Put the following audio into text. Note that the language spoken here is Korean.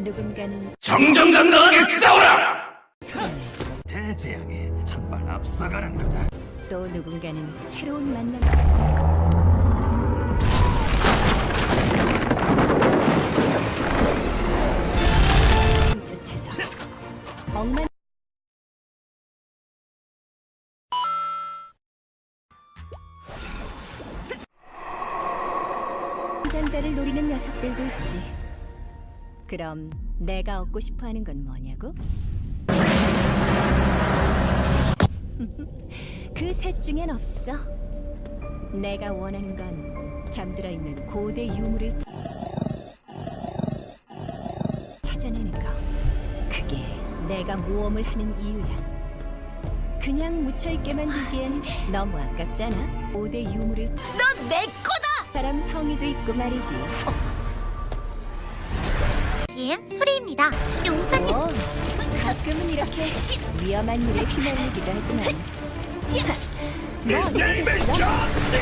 누군가는 정정당당하게 싸워라 대재앙에 한 발 앞서가는 거다. 또 누군가는 새로운 만남. 쫓아서 억만 장자를 노리는 녀석들도 있지. 그럼 내가 얻고 싶어 하는 건 뭐냐고? 그 셋 중엔 없어. 내가 원하는 건 잠들어 있는 고대 유물을 찾아내는 거. 그게 내가 모험을 하는 이유야. 그냥 묻혀 있게만 두기엔 너무 아깝잖아. 고대 유물을 너내 거다. 사람 성의도 있고 말이지. GM 소리입니다. 용사님 어, 가끔은 이렇게 위험한 일에 휘말리기도 하지만 뭐 His name is John C.